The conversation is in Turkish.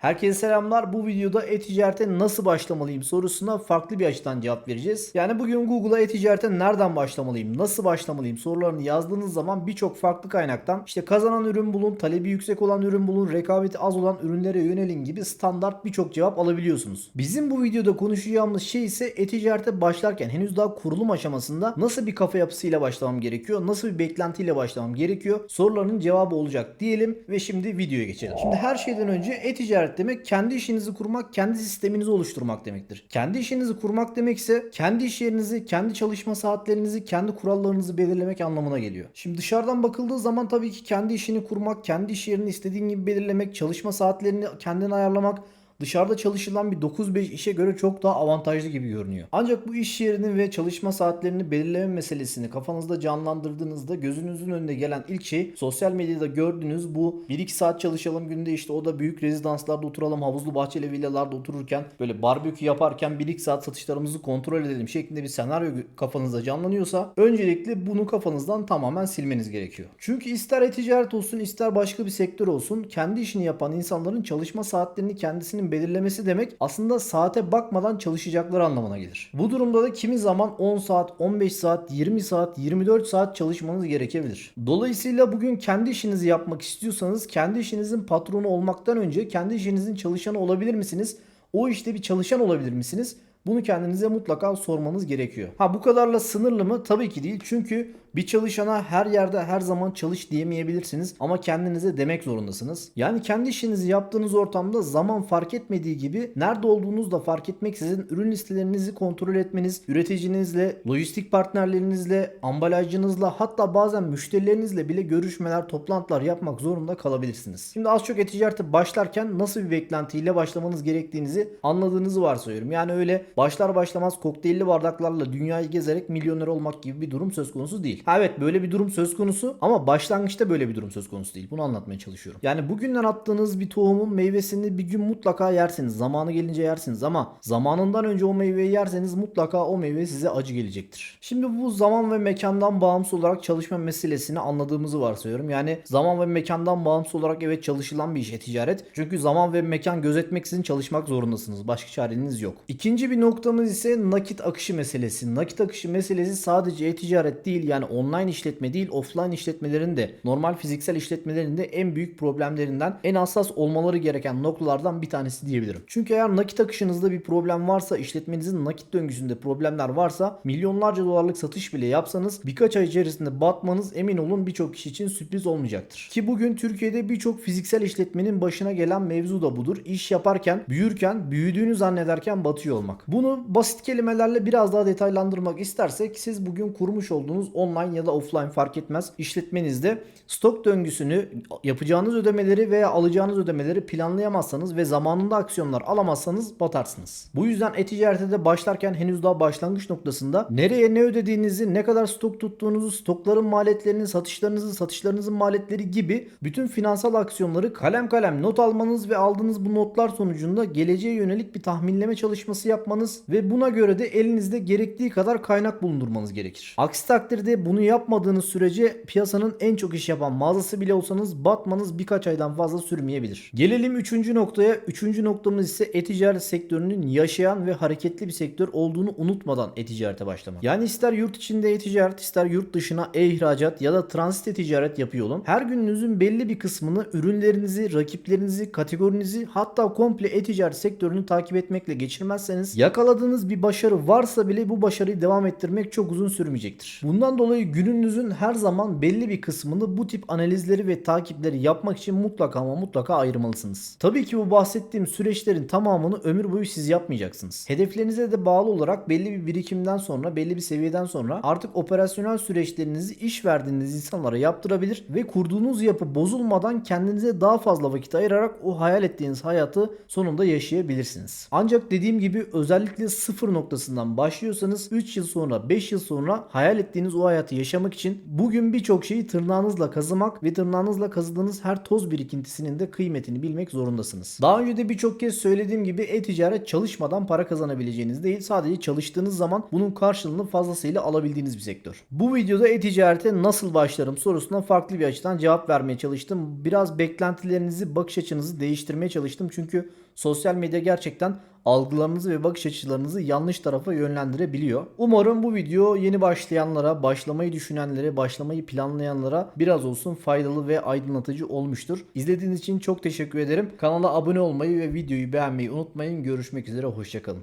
Herkese selamlar. Bu videoda e-ticarete nasıl başlamalıyım sorusuna farklı bir açıdan cevap vereceğiz. Yani bugün Google'a e-ticarete nereden başlamalıyım, nasıl başlamalıyım sorularını yazdığınız zaman birçok farklı kaynaktan işte kazanan ürün bulun, talebi yüksek olan ürün bulun, rekabeti az olan ürünlere yönelin gibi standart birçok cevap alabiliyorsunuz. Bizim bu videoda konuşacağımız şey ise e-ticarete başlarken henüz daha kurulum aşamasında nasıl bir kafa yapısıyla başlamam gerekiyor, nasıl bir beklentiyle başlamam gerekiyor sorularının cevabı olacak diyelim ve şimdi videoya geçelim. Şimdi her şeyden önce e-ticaret demek kendi işinizi kurmak, kendi sisteminizi oluşturmak demektir. Kendi işinizi kurmak demek ise kendi iş yerinizi, kendi çalışma saatlerinizi, kendi kurallarınızı belirlemek anlamına geliyor. Şimdi dışarıdan bakıldığı zaman tabii ki kendi işini kurmak, kendi iş yerini istediğin gibi belirlemek, çalışma saatlerini kendin ayarlamak dışarıda çalışılan bir 9-5 işe göre çok daha avantajlı gibi görünüyor. Ancak bu iş yerinin ve çalışma saatlerini belirleme meselesini kafanızda canlandırdığınızda gözünüzün önüne gelen ilk şey sosyal medyada gördüğünüz bu 1-2 saat çalışalım günde işte o da büyük rezidanslarda oturalım havuzlu bahçeli villalarda otururken böyle barbekü yaparken 1-2 saat satışlarımızı kontrol edelim şeklinde bir senaryo kafanızda canlanıyorsa öncelikle bunu kafanızdan tamamen silmeniz gerekiyor. Çünkü ister e-ticaret olsun ister başka bir sektör olsun kendi işini yapan insanların çalışma saatlerini kendisinin belirlemesi demek aslında saate bakmadan çalışacakları anlamına gelir. Bu durumda da kimi zaman 10 saat, 15 saat, 20 saat, 24 saat çalışmanız gerekebilir. Dolayısıyla bugün kendi işinizi yapmak istiyorsanız kendi işinizin patronu olmaktan önce kendi işinizin çalışanı olabilir misiniz? O işte bir çalışan olabilir misiniz? Bunu kendinize mutlaka sormanız gerekiyor. Ha bu kadarla sınırlı mı? Tabii ki değil. Çünkü bir çalışana her yerde her zaman çalış diyemeyebilirsiniz ama kendinize demek zorundasınız. Yani kendi işinizi yaptığınız ortamda zaman fark etmediği gibi nerede olduğunuz da fark etmeksizin ürün listelerinizi kontrol etmeniz, üreticinizle, lojistik partnerlerinizle, ambalajcınızla hatta bazen müşterilerinizle bile görüşmeler, toplantılar yapmak zorunda kalabilirsiniz. Şimdi az çok e-ticarete başlarken nasıl bir beklentiyle başlamanız gerektiğinizi anladığınızı varsayıyorum. Yani öyle başlar başlamaz kokteylli bardaklarla dünyayı gezerek milyoner olmak gibi bir durum söz konusu değil. Ha evet böyle bir durum söz konusu ama başlangıçta böyle bir durum söz konusu değil. Bunu anlatmaya çalışıyorum. Yani bugünden attığınız bir tohumun meyvesini bir gün mutlaka yersiniz. Zamanı gelince yersiniz ama zamanından önce o meyveyi yerseniz mutlaka o meyve size acı gelecektir. Şimdi bu zaman ve mekandan bağımsız olarak çalışma meselesini anladığımızı varsayıyorum. Yani zaman ve mekandan bağımsız olarak evet çalışılan bir iş e-ticaret. Çünkü zaman ve mekan gözetmeksizin çalışmak zorundasınız. Başka çareniz yok. İkinci bir noktamız ise nakit akışı meselesi. Nakit akışı meselesi sadece e-ticaret değil yani online işletme değil offline işletmelerin de normal fiziksel işletmelerin de en büyük problemlerinden en hassas olmaları gereken noktalardan bir tanesi diyebilirim. Çünkü eğer nakit akışınızda bir problem varsa işletmenizin nakit döngüsünde problemler varsa milyonlarca dolarlık satış bile yapsanız birkaç ay içerisinde batmanız emin olun birçok kişi için sürpriz olmayacaktır. Ki bugün Türkiye'de birçok fiziksel işletmenin başına gelen mevzu da budur. İş yaparken, büyürken, büyüdüğünü zannederken batıyor olmak. Bunu basit kelimelerle biraz daha detaylandırmak istersek siz bugün kurmuş olduğunuz online ya da offline fark etmez işletmenizde stok döngüsünü yapacağınız ödemeleri veya alacağınız ödemeleri planlayamazsanız ve zamanında aksiyonlar alamazsanız batarsınız. Bu yüzden e-ticarete de başlarken henüz daha başlangıç noktasında nereye ne ödediğinizi, ne kadar stok tuttuğunuzu, stokların maliyetlerini, satışlarınızı, satışlarınızın maliyetleri gibi bütün finansal aksiyonları kalem kalem not almanız ve aldığınız bu notlar sonucunda geleceğe yönelik bir tahminleme çalışması yapmanız ve buna göre de elinizde gerektiği kadar kaynak bulundurmanız gerekir. Aksi takdirde bunu yapmadığınız sürece piyasanın en çok iş yapan mağazası bile olsanız batmanız birkaç aydan fazla sürmeyebilir. Gelelim üçüncü noktaya. Üçüncü noktamız ise e-ticaret sektörünün yaşayan ve hareketli bir sektör olduğunu unutmadan e-ticarete başlamak. Yani ister yurt içinde e-ticaret ister yurt dışına e-ihracat ya da transit e-ticaret yapıyor olun. Her gününüzün belli bir kısmını ürünlerinizi, rakiplerinizi, kategorinizi hatta komple e-ticaret sektörünü takip etmekle geçirmezseniz yakaladığınız bir başarı varsa bile bu başarıyı devam ettirmek çok uzun sürmeyecektir. Bundan dolayı gününüzün her zaman belli bir kısmını bu tip analizleri ve takipleri yapmak için mutlaka ama mutlaka ayırmalısınız. Tabii ki bu bahsettiğim süreçlerin tamamını ömür boyu siz yapmayacaksınız. Hedeflerinize de bağlı olarak belli bir birikimden sonra, belli bir seviyeden sonra artık operasyonel süreçlerinizi iş verdiğiniz insanlara yaptırabilir ve kurduğunuz yapı bozulmadan kendinize daha fazla vakit ayırarak o hayal ettiğiniz hayatı sonunda yaşayabilirsiniz. Ancak dediğim gibi özellikle özellikle sıfır noktasından başlıyorsanız 3 yıl sonra 5 yıl sonra hayal ettiğiniz o hayatı yaşamak için bugün birçok şeyi tırnağınızla kazımak ve tırnağınızla kazıdığınız her toz birikintisinin de kıymetini bilmek zorundasınız. Daha önce de birçok kez söylediğim gibi e-ticaret çalışmadan para kazanabileceğiniz değil sadece çalıştığınız zaman bunun karşılığını fazlasıyla alabildiğiniz bir sektör. Bu videoda e-ticarete nasıl başlarım sorusuna farklı bir açıdan cevap vermeye çalıştım. Biraz beklentilerinizi, bakış açınızı değiştirmeye çalıştım. Çünkü sosyal medya gerçekten algılarınızı ve bakış açılarınızı yanlış tarafa yönlendirebiliyor. Umarım bu video yeni başlayanlara, başlamayı düşünenlere, başlamayı planlayanlara biraz olsun faydalı ve aydınlatıcı olmuştur. İzlediğiniz için çok teşekkür ederim. Kanala abone olmayı ve videoyu beğenmeyi unutmayın. Görüşmek üzere, hoşçakalın.